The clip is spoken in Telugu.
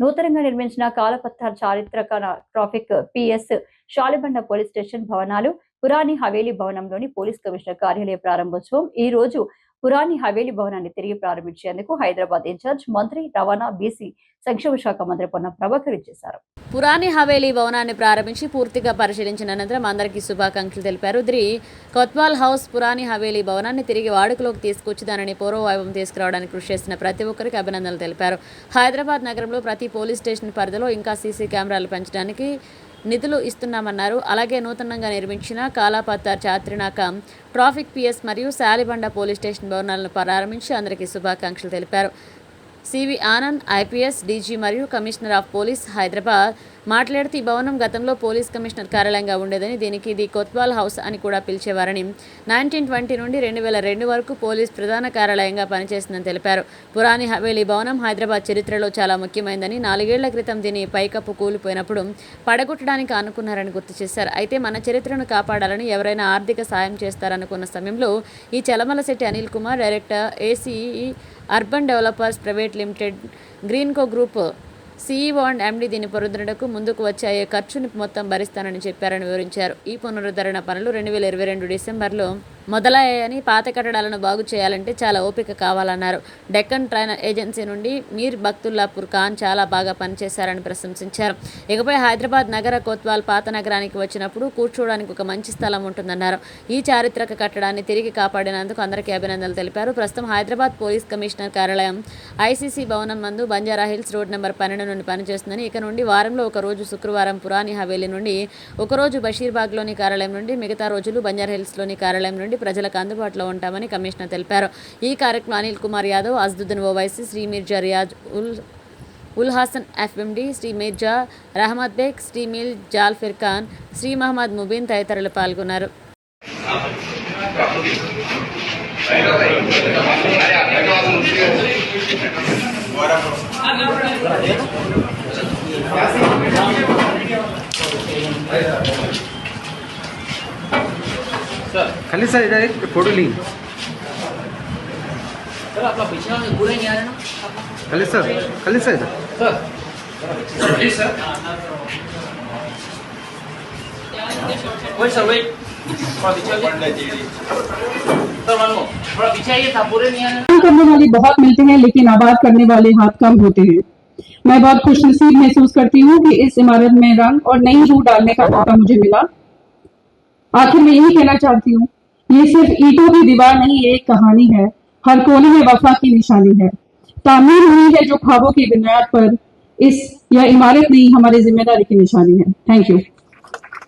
నూతనంగా నిర్మించిన కాలపత్తార్ చారిత్రక traffic PS Shalibanda police station భవనాలు పురాణి హవేలీ భవనంలోని పోలీస్ కమిషనర్ కార్యాలయ ప్రారంభోత్సవం. ఈ రోజు పురాణి హవేలీ భవనాన్ని తిరిగి ప్రారంభించేందుకు హైదరాబాద్ ఇన్ఛార్జ్ మంత్రి రవాణా బీసీ సంక్షేమ శాఖ మంత్రి పొన్న ప్రభాకర్ ఇచ్చేశారు. పురాణి హవేలీ భవనాన్ని ప్రారంభించి పూర్తిగా పరిశీలించిన అనంతరం అందరికీ శుభాకాంక్షలు తెలిపారు. ద్రి కొత్వాల్ హౌస్ పురాణి హవేలీ భవనాన్ని తిరిగి వాడుకలోకి తీసుకొచ్చి దానిని పూర్వవైభవం తీసుకురావడానికి కృషి చేసిన ప్రతి ఒక్కరికి అభినందనలు తెలిపారు. హైదరాబాద్ నగరంలో ప్రతి పోలీస్ స్టేషన్ పరిధిలో ఇంకా సీసీ కెమెరాలు పెంచడానికి నిధులు ఇస్తున్నామన్నారు. అలాగే నూతనంగా నిర్మించిన కాలాపత్తార్ చాత్రినాక ట్రాఫిక్ పిఎస్ మరియు శాలిబండ పోలీస్ స్టేషన్ భవనాలను ప్రారంభించి అందరికీ శుభాకాంక్షలు తెలిపారు. సివి ఆనంద్ ఐపీఎస్ డీజీ మరియు కమిషనర్ ఆఫ్ పోలీస్ హైదరాబాద్ మాట్లాడుతూ ఈ భవనం గతంలో పోలీస్ కమిషనర్ కార్యాలయంగా ఉండేదని దీనికి ఇది కొత్వాల్ హౌస్ అని కూడా పిలిచేవారని నైన్టీన్ ట్వంటీ నుండి రెండు వేల రెండు వరకు పోలీస్ ప్రధాన కార్యాలయంగా పనిచేసిందని తెలిపారు. పురాణి హవేలీ భవనం హైదరాబాద్ చరిత్రలో చాలా ముఖ్యమైనదని నాలుగేళ్ళ క్రితం దీని పైకప్పు కూలిపోయినప్పుడు పడగొట్టడానికి అనుకున్నారని గుర్తు చేశారు. అయితే మన చరిత్రను కాపాడాలని ఎవరైనా ఆర్థిక సాయం చేస్తారనుకున్న సమయంలో ఈ Chalamalasetty Anil Kumar director ACE urban developers private limited. Greenko group CEO and MD దీని పునరుద్ధరణకు ముందుకు వచ్చాయే ఖర్చును ఖర్చుని మొత్తం భరిస్తానని చెప్పారని వివరించారు. ఈ పునరుద్ధరణ పనులు రెండు వేల ఇరవై రెండు డిసెంబర్లో మొదలయ్యాయని పాత కట్టడాలను బాగు చేయాలంటే చాలా ఓపిక కావాలన్నారు. డెక్కన్ ట్రైన్ ఏజెన్సీ నుండి మీర్ బక్తుల్లాపూర్ ఖాన్ చాలా బాగా పనిచేశారని ప్రశంసించారు. ఇకపై హైదరాబాద్ నగర కోత్వాల్ పాత నగరానికి వచ్చినప్పుడు కూర్చోవడానికి ఒక మంచి స్థలం ఉంటుందన్నారు. ఈ చారిత్రక కట్టడాన్ని తిరిగి కాపాడినందుకు అందరికీ అభినందనలు తెలిపారు. ప్రస్తుతం హైదరాబాద్ పోలీస్ కమిషనర్ కార్యాలయం ఐసీసీ భవనం మందు బంజారా హిల్స్ రోడ్ నెంబర్ పన్నెండు నుండి పనిచేస్తుందని ఇక నుండి వారంలో ఒక రోజు శుక్రవారం పురాణి హవేలీ నుండి ఒకరోజు బషీర్బాగ్లోని కార్యాలయం నుండి మిగతా రోజులు బంజారా హిల్స్లోని కార్యాలయం నుండి ప్రజలకు అందుబాటులో ఉంటామని కమిషనర్ తెలిపారు ఈ కార్యక్రమంలో అనిల్ కుమార్ యాదవ్ అజ్దుద్దీన్ ఓవైసీ శ్రీ మిర్జా రియాజ్ ఉల్ ఉల్ హాసన్ ఎఫ్ఎండి శ్రీ మిర్జా రహమద్ బేగ్ శ్రీ మిల్ జాల్ఫిర్ ఖాన్ శ్రీ మహమ్మద్ ముబీన్ తదితరులు పాల్గొన్నారు खाली सर इधर एक फ़ोटो ली सर आपका पीछे में पूरा नहीं आ रहा ना? खाली सर खाली सर इधर। Sir. Please sir. Wait sir wait थोड़ा पीछे सर वन मोर थोड़ा पीछे आइए था पूरे नहीं आ काम करने वाले बहुत मिलते हैं लेकिन आबाद करने वाले हाथ कम होते हैं। मैं बहुत खुशनसीब महसूस करती हूँ कि इस इमारत में रंग और नई रूह डालने का मौका मुझे मिला। आखिर में यही कहना चाहती हूँ, ये सिर्फ़ ईटों की दीवार नहीं, ये एक कहानी है। हर कोने में वफा की निशानी है। तामीर हुई है जो ख्वाबों की बुनियाद पर इस यह इमारत नहीं हमारी ज़िम्मेदारी की निशानी है। Thank you